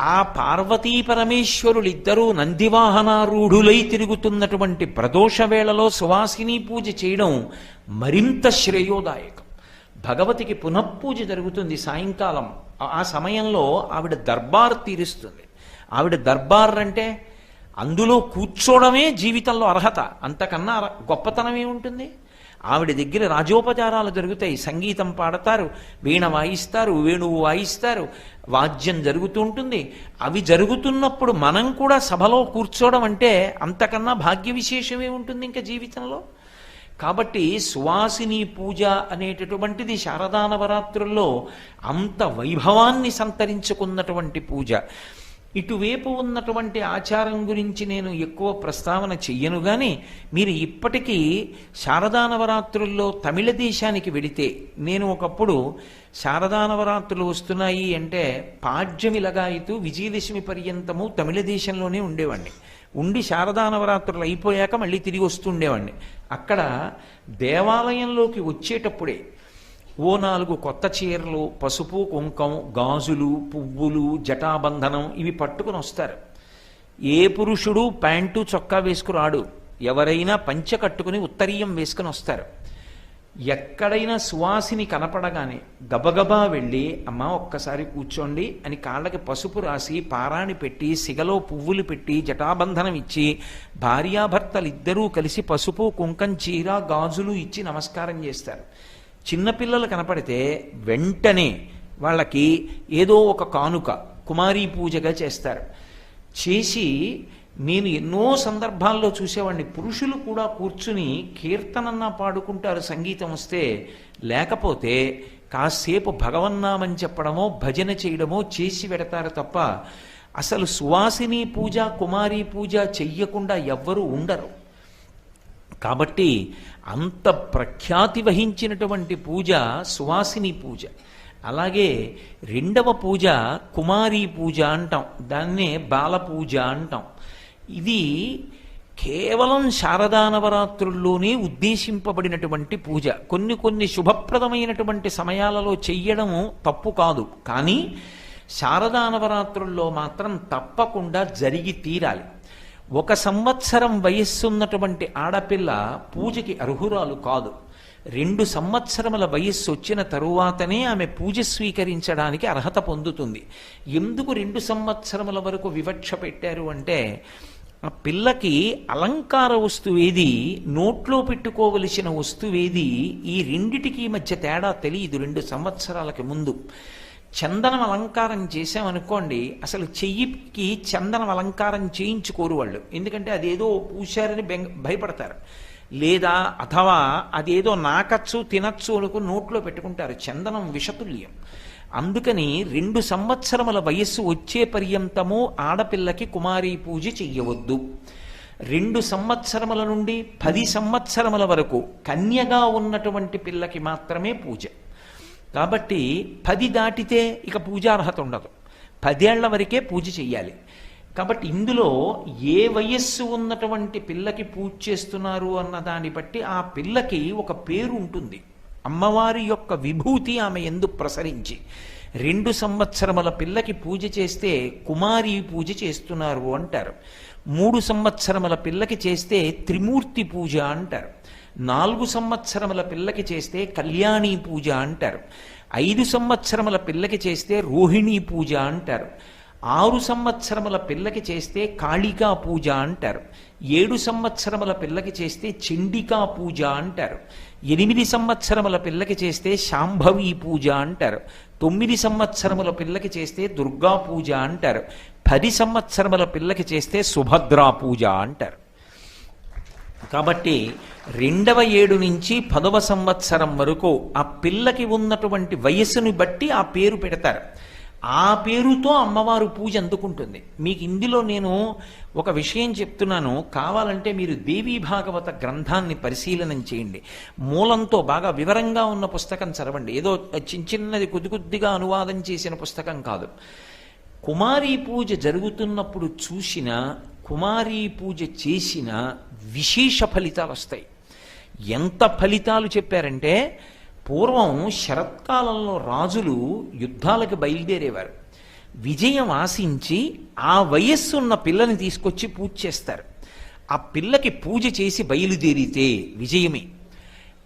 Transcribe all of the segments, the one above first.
ఆ పార్వతీ పరమేశ్వరులిద్దరూ నందివాహనారూఢులై తిరుగుతున్నటువంటి ప్రదోష వేళలో సువాసిని పూజ చేయడం మరింత శ్రేయోదాయకం. భగవతికి పునఃపూజ జరుగుతుంది సాయంకాలం. ఆ- సమయంలో ఆవిడ దర్బార్ తీరుస్తుంది. ఆవిడ దర్బార్ అంటే అందులో కూర్చోవడమే జీవితంలో అర్హత. అంతకన్నా అర- గొప్పతనం ఏముంటుంది ఆవిడ దగ్గర రాజోపచారాలు జరుగుతాయి. సంగీతం పాడతారు వీణ వాయిస్తారు వేణువు వాయిస్తారు. వాద్యం జరుగుతూ ఉంటుంది. అవి జరుగుతున్నప్పుడు మనం కూడా సభలో కూర్చోవడం అంటే అంతకన్నా భాగ్య విశేషమే ఉంటుంది ఇంకా జీవితంలో. కాబట్టి సువాసిని పూజ అనేటటువంటిది శారదా నవరాత్రుల్లో అంత వైభవాన్ని సంతరించుకున్నటువంటి పూజ. ఇటువైపు ఉన్నటువంటి ఆచారం గురించి నేను ఎక్కువ ప్రస్తావన చెయ్యను కానీ మీరు ఇప్పటికీ శారదా నవరాత్రుల్లో తమిళ దేశానికి వెడితే నేను ఒకప్పుడు శారదా నవరాత్రులు వస్తున్నాయి అంటే పాడ్యమిలగాయితూ విజయదశమి పర్యంతము తమిళ దేశంలోనే ఉండేవాడిని ఉండి శారదా నవరాత్రులు అయిపోయాక మళ్ళీ తిరిగి వస్తుండేవాడిని అక్కడ దేవాలయంలోకి వచ్చేటప్పుడే ఓ నాలుగు కొత్త చీరలు పసుపు కుంకం గాజులు పువ్వులు జటాబంధనం ఇవి పట్టుకుని వస్తారు. ఏ పురుషుడు ప్యాంటు చొక్కా వేసుకురాడు ఎవరైనా పంచె కట్టుకుని ఉత్తరీయం వేసుకుని వస్తారు. ఎక్కడైనా సువాసిని కనపడగానే గబగబా వెళ్ళి అమ్మ ఒక్కసారి కూర్చోండి అని కాళ్ళకి పసుపు రాసి పారాణి పెట్టి సిగలో పువ్వులు పెట్టి జటాబంధనం ఇచ్చి భార్యాభర్తలు ఇద్దరూ కలిసి పసుపు కుంకం చీర గాజులు ఇచ్చి నమస్కారం చేస్తారు. చిన్నపిల్లలు కనపడితే వెంటనే వాళ్ళకి ఏదో ఒక కానుక కుమారీ పూజగా చేస్తారు. చేసి నేను ఎన్నో సందర్భాల్లో చూసేవాడిని. పురుషులు కూడా కూర్చుని కీర్తనన్నా పాడుకుంటారు సంగీతం వస్తే. లేకపోతే కాసేపు భగవన్నామని చెప్పడమో భజన చేయడమో చేసి పెడతారు తప్ప అసలు సువాసిని పూజ కుమారీ పూజ చెయ్యకుండా ఎవ్వరూ ఉండరు. కాబట్టి అంత ప్రఖ్యాతి వహించినటువంటి పూజ సువాసిని పూజ. అలాగే రెండవ పూజ కుమారీ పూజ అంటాం. దాన్నే బాల పూజ అంటాం. ఇది కేవలం శారదా నవరాత్రుల్లోనే ఉద్దేశింపబడినటువంటి పూజ. కొన్ని కొన్ని శుభప్రదమైనటువంటి సమయాలలో చెయ్యడము తప్పు కాదు. కానీ శారదా నవరాత్రుల్లో మాత్రం తప్పకుండా జరిగి తీరాలి. ఒక సంవత్సరం వయస్సున్నటువంటి ఆడపిల్ల పూజకి అర్హురాలు కాదు. రెండు సంవత్సరముల వయస్సు వచ్చిన తరువాతనే ఆమె పూజ స్వీకరించడానికి అర్హత పొందుతుంది. ఎందుకు రెండు సంవత్సరముల వరకు వివక్ష పెట్టారు అంటే ఆ పిల్లకి అలంకార వస్తువేది నోట్లో పెట్టుకోవలసిన వస్తువేది ఈ రెండిటికి మధ్య తేడా తెలియదు రెండు సంవత్సరాలకి ముందు. చందనం అలంకారం చేసామనుకోండి అసలు చెయ్యికి చందనం అలంకారం చేయించుకోరు వాళ్ళు. ఎందుకంటే అదేదో పూశారని బెంగ భయపడతారు. లేదా అథవా అదేదో నాకచ్చు తినచ్చు అనుకుని నోట్లో పెట్టుకుంటారు. చందనం విషతుల్యం. అందుకని రెండు సంవత్సరముల వయస్సు వచ్చే పర్యంతము ఆడపిల్లకి కుమారీ పూజ చెయ్యవద్దు. రెండు సంవత్సరముల నుండి పది సంవత్సరముల వరకు కన్యగా ఉన్నటువంటి పిల్లకి మాత్రమే పూజ. కాబట్టి పది దాటితే ఇక పూజార్హత ఉండదు. పదేళ్ళ వరకే పూజ చెయ్యాలి. కాబట్టి ఇందులో ఏ వయస్సు ఉన్నటువంటి పిల్లకి పూజ చేస్తున్నారు అన్న దాన్ని బట్టి ఆ పిల్లకి ఒక పేరు ఉంటుంది. అమ్మవారి యొక్క విభూతి ఆమె ఎందు ప్రసరించి రెండు సంవత్సరముల పిల్లకి పూజ చేస్తే కుమారి పూజ చేస్తున్నారు అంటారు. మూడు సంవత్సరముల పిల్లకి చేస్తే త్రిమూర్తి పూజ అంటారు. నాలుగు సంవత్సరముల పిల్లకి చేస్తే కళ్యాణి పూజ అంటారు. ఐదు సంవత్సరముల పిల్లకి చేస్తే రోహిణీ పూజ అంటారు. ఆరు సంవత్సరముల పిల్లకి చేస్తే కాళికా పూజ అంటారు. ఏడు సంవత్సరముల పిల్లకి చేస్తే చండికా పూజ అంటారు. ఎనిమిది సంవత్సరముల పిల్లకి చేస్తే శాంభవి పూజ అంటారు. తొమ్మిది సంవత్సరముల పిల్లకి చేస్తే దుర్గా పూజ అంటారు. పది సంవత్సరముల పిల్లకి చేస్తే సుభద్రా పూజ అంటారు. కాబట్టి రెండవ ఏడు నుంచి పదవ సంవత్సరం వరకు ఆ పిల్లకి ఉన్నటువంటి వయస్సుని బట్టి ఆ పేరు పెడతారు. ఆ పేరుతో అమ్మవారు పూజ అందుకుంటుంది. మీకు ఇందులో నేను ఒక విషయం చెప్తున్నాను. కావాలంటే మీరు దేవీ భాగవత గ్రంథాన్ని పరిశీలనం చేయండి. మూలంతో బాగా వివరంగా ఉన్న పుస్తకం చదవండి. ఏదో చిన్న చిన్నది కొద్ది కొద్దిగా అనువాదం చేసిన పుస్తకం కాదు. కుమారీ పూజ జరుగుతున్నప్పుడు చూసిన కుమారీ పూజ చేసిన విశేష ఫలితాలు వస్తాయి. ఎంత ఫలితాలు చెప్పారంటే పూర్వం శరత్కాలంలో రాజులు యుద్ధాలకు బయలుదేరేవారు. విజయం ఆశించి ఆ వయస్సు ఉన్న పిల్లని తీసుకొచ్చి పూజ చేస్తారు. ఆ పిల్లకి పూజ చేసి బయలుదేరితే విజయమే.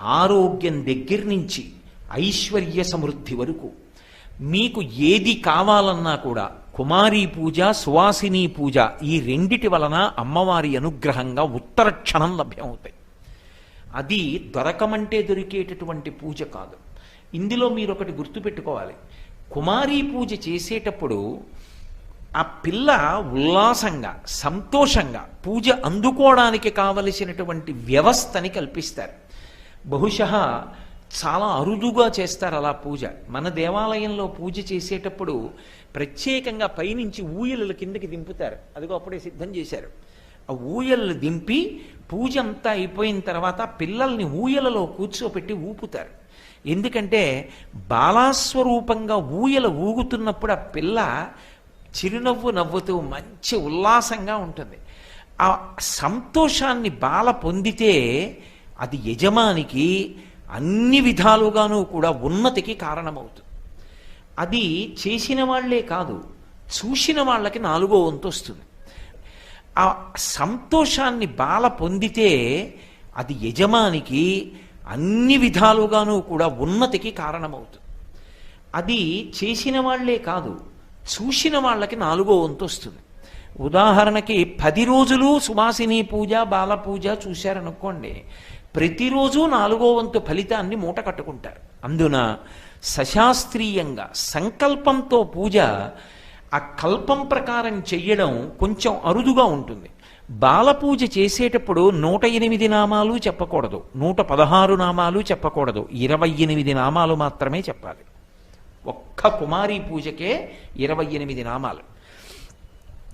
ఆరోగ్యం దగ్గర నుంచి ఐశ్వర్య సమృద్ధి వరకు. మీకు ఏది కావాలన్నా కూడా కుమారీ పూజ సువాసిని పూజ ఈ రెండిటి వలన అమ్మవారి అనుగ్రహంగా ఉత్తర క్షణం లభ్యమవుతాయి. అది దొరకమంటే దొరికేటటువంటి పూజ కాదు. ఇందులో మీరు ఒకటి గుర్తుపెట్టుకోవాలి. కుమారీ పూజ చేసేటప్పుడు ఆ పిల్ల ఉల్లాసంగా సంతోషంగా పూజ అందుకోవడానికి కావలసినటువంటి వ్యవస్థని కల్పిస్తారు. బహుశా చాలా అరుదుగా చేస్తారు అలా పూజ. మన దేవాలయంలో పూజ చేసేటప్పుడు ప్రత్యేకంగా పైనుంచి ఊయలలు కిందకి దింపుతారు. అదిగో అప్పుడే సిద్ధం చేశారు. ఆ ఊయలను దింపి పూజ అంతా అయిపోయిన తర్వాత పిల్లల్ని ఊయలలో కూర్చోపెట్టి ఊపుతారు. ఎందుకంటే బాలాస్వరూపంగా ఊయల ఊగుతున్నప్పుడు ఆ పిల్ల చిరునవ్వు నవ్వుతూ మంచి ఉల్లాసంగా ఉంటుంది. ఆ సంతోషాన్ని బాల పొందితే అది యజమానికి అన్ని విధాలుగానూ కూడా ఉన్నతికి కారణమవుతుంది. అది చేసిన వాళ్ళే కాదు చూసిన వాళ్ళకి నాలుగో వంతు వస్తుంది. ఆ సంతోషాన్ని బాల పొందితే అది యజమానికి అన్ని విధాలుగానూ కూడా ఉన్నతికి కారణమవుతుంది. అది చేసిన వాళ్ళే కాదు చూసిన వాళ్ళకి నాలుగో వంతు వస్తుంది. ఉదాహరణకి పది రోజులు సువాసిని పూజ బాల పూజ చూశారనుకోండి ప్రతిరోజు నాలుగో వంతు ఫలితాన్ని మూట కట్టుకుంటారు. అందున సశాస్త్రీయంగా సంకల్పంతో పూజ ఆ కల్పం ప్రకారం చెయ్యడం కొంచెం అరుదుగా ఉంటుంది. బాలపూజ చేసేటప్పుడు నూట ఎనిమిది నామాలు చెప్పకూడదు. నూట పదహారు నామాలు చెప్పకూడదు. ఇరవై ఎనిమిది నామాలు మాత్రమే చెప్పాలి. ఒక్క కుమారీ పూజకే ఇరవై ఎనిమిది నామాలు.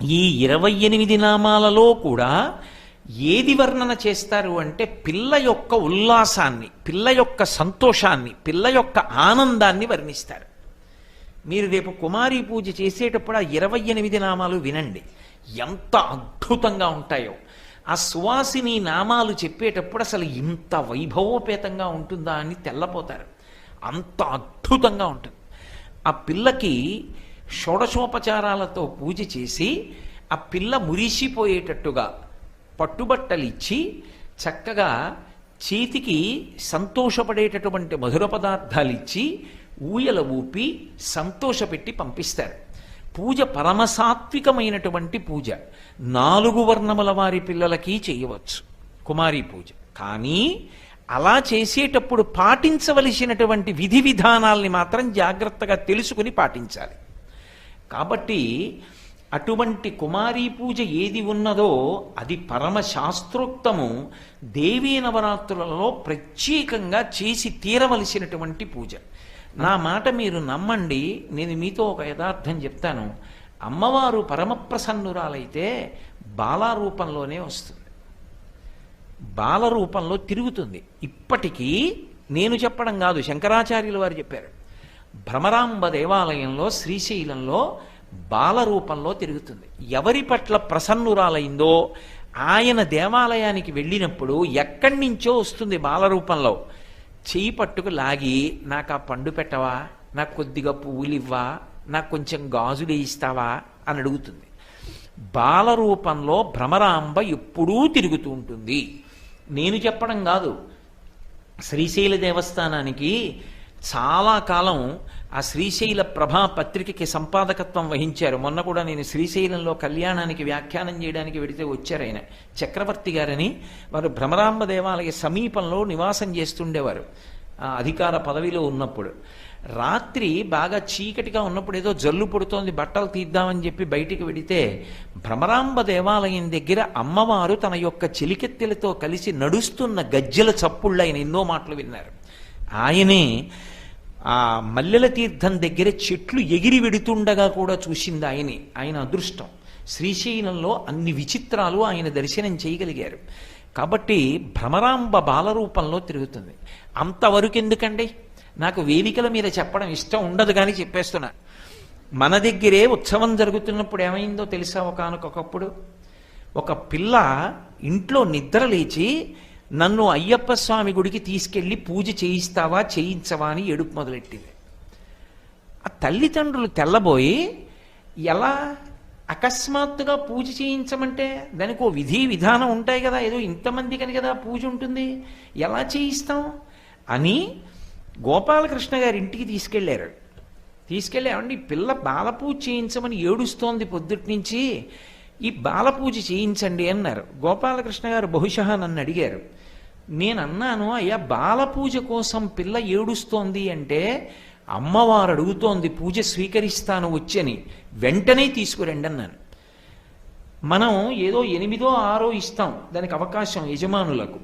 ఈ ఇరవై ఎనిమిది నామాలలో కూడా ఏది వర్ణన చేస్తారు అంటే పిల్ల యొక్క ఉల్లాసాన్ని పిల్ల యొక్క సంతోషాన్ని పిల్ల యొక్క ఆనందాన్ని వర్ణిస్తారు. మీరు రేపు కుమారి పూజ చేసేటప్పుడు ఆ ఇరవై ఎనిమిది నామాలు వినండి. ఎంత అద్భుతంగా ఉంటాయో. ఆ సువాసిని నామాలు చెప్పేటప్పుడు అసలు ఇంత వైభవోపేతంగా ఉంటుందా అని తెల్లపోతారు. అంత అద్భుతంగా ఉంటుంది. ఆ పిల్లకి షోడశోపచారాలతో పూజ చేసి ఆ పిల్ల మురిసిపోయేటట్టుగా పట్టుబట్టలిచ్చి చక్కగా చేతికి సంతోషపడేటటువంటి మధుర పదార్థాలు ఇచ్చి ఊయల ఊపి సంతోషపెట్టి పంపిస్తారు. పూజ పరమసాత్వికమైనటువంటి పూజ. నాలుగు వర్ణముల వారి పిల్లలకి చేయవచ్చు. కుమారీ పూజ. కానీ అలా చేసేటప్పుడు పాటించవలసినటువంటి విధి విధానాల్ని మాత్రం జాగ్రత్తగా తెలుసుకుని పాటించాలి. కాబట్టి అటువంటి కుమారీ పూజ ఏది ఉన్నదో అది పరమ శాస్త్రోక్తము దేవీ నవరాత్రులలో ప్రత్యేకంగా చేసి తీరవలసినటువంటి పూజ. నా మాట మీరు నమ్మండి నేను మీతో ఒక యథార్థం చెప్తాను. అమ్మవారు పరమప్రసన్నురాలైతే బాలారూపంలోనే వస్తుంది. బాల రూపంలో తిరుగుతుంది. ఇప్పటికీ నేను చెప్పడం కాదు శంకరాచార్యులు వారు చెప్పారు. భ్రమరాంబ దేవాలయంలో శ్రీశైలంలో బాల రూపంలో తిరుగుతుంది. ఎవరి పట్ల ప్రసన్నురాలైందో ఆయన దేవాలయానికి వెళ్ళినప్పుడు ఎక్కడి నుంచో వస్తుంది బాలరూపంలో. చేయి పట్టుకు లాగి నాకు ఆ పండు పెట్టవా? నాకు కొద్దిగా పువ్వులు ఇవ్వా? నాకు కొంచెం గాజులు ఇస్తావా అని అడుగుతుంది. బాలరూపంలో భ్రమరాంబ ఎప్పుడూ తిరుగుతూ ఉంటుంది. నేను చెప్పడం కాదు. శ్రీశైల దేవస్థానానికి చాలా కాలం ఆ శ్రీశైల ప్రభా పత్రికకి సంపాదకత్వం వహించారు. మొన్న కూడా నేను శ్రీశైలంలో కళ్యాణానికి వ్యాఖ్యానం చేయడానికి వెడితే వచ్చారు ఆయన. చక్రవర్తి గారని వారు భ్రమరాంబ దేవాలయ సమీపంలో నివాసం చేస్తుండేవారు. అధికార పదవిలో ఉన్నప్పుడు. రాత్రి బాగా చీకటిగా ఉన్నప్పుడు ఏదో జల్లు పుడుతోంది బట్టలు తీద్దామని చెప్పి బయటికి వెడితే భ్రమరాంబ దేవాలయం దగ్గర అమ్మవారు తన యొక్క చెలికెత్తెలతో కలిసి నడుస్తున్న గజ్జెల చప్పుళ్ళు ఆయన ఎన్నో మాటలు విన్నారు. ఆయనే ఆ మల్లెల తీర్థం దగ్గర చెట్లు ఎగిరి వెడుతుండగా కూడా చూసింది ఆయనే. ఆయన అదృష్టం. శ్రీశైలంలో అన్ని విచిత్రాలు ఆయన దర్శనం చేయగలిగారు. కాబట్టి భ్రమరాంబ బాలరూపంలో తిరుగుతుంది. అంతవరకు ఎందుకండి నాకు వేదికల మీద చెప్పడం ఇష్టం ఉండదు కానీ చెప్పేస్తున్నా. మన దగ్గరే ఉత్సవం జరుగుతున్నప్పుడు ఏమైందో తెలుసా? ఒకనకొకప్పుడు ఒక పిల్ల ఇంట్లో నిద్ర లేచి నన్ను అయ్యప్ప స్వామి గుడికి తీసుకెళ్ళి పూజ చేయిస్తావా చేయించవా అని ఎడుపు మొదలెట్టింది. ఆ తల్లిదండ్రులు తెల్లబోయి ఎలా అకస్మాత్తుగా పూజ చేయించమంటే దానికి ఓ విధి విధానం ఉంటాయి కదా ఏదో ఇంతమంది కని కదా పూజ ఉంటుంది ఎలా చేయిస్తాం అని గోపాలకృష్ణ గారి ఇంటికి తీసుకెళ్ళారు తీసుకెళ్ళి ఏమండి ఈ పిల్ల బాలపూజ చేయించమని ఏడుస్తోంది పొద్దుటి నుంచి ఈ బాలపూజ చేయించండి అన్నారు. గోపాలకృష్ణ గారు బహుశా నన్ను అడిగారు. నేను అన్నాను అయ్యా బాలపూజ కోసం పిల్ల ఏడుస్తోంది అంటే అమ్మవారు అడుగుతోంది పూజ స్వీకరిస్తాను వచ్చని. వెంటనే తీసుకురండి అన్నాను మనం ఏదో ఎనిమిదో ఆరో ఇస్తాం దానికి అవకాశం యజమానులకు.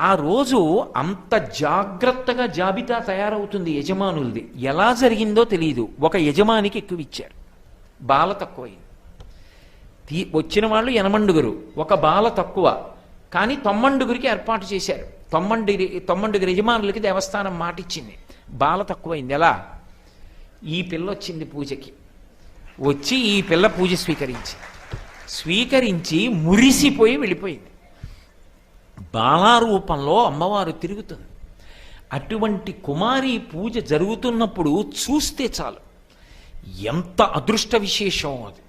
ఆ రోజు అంత జాగ్రత్తగా జాబితా తయారవుతుంది యజమానులది. ఎలా జరిగిందో తెలియదు ఒక యజమానికి ఎక్కువ ఇచ్చారు బాల తక్కువైంది. తీ వచ్చిన వాళ్ళు ఎనమండుగురు ఒక బాల తక్కువ. కానీ తొమ్మండుగురికి ఏర్పాటు చేశారు. తొమ్మండుగురి యజమానులకి దేవస్థానం మాటిచ్చింది. బాల తక్కువైంది. ఎలా? ఈ పిల్ల వచ్చింది పూజకి. వచ్చి ఈ పిల్ల పూజ స్వీకరించి. స్వీకరించి మురిసిపోయి వెళ్ళిపోయింది. బాలారూపంలో అమ్మవారు తిరుగుతుంది. అటువంటి కుమారి పూజ జరుగుతున్నప్పుడు చూస్తే చాలు. ఎంత అదృష్ట విశేషం అది.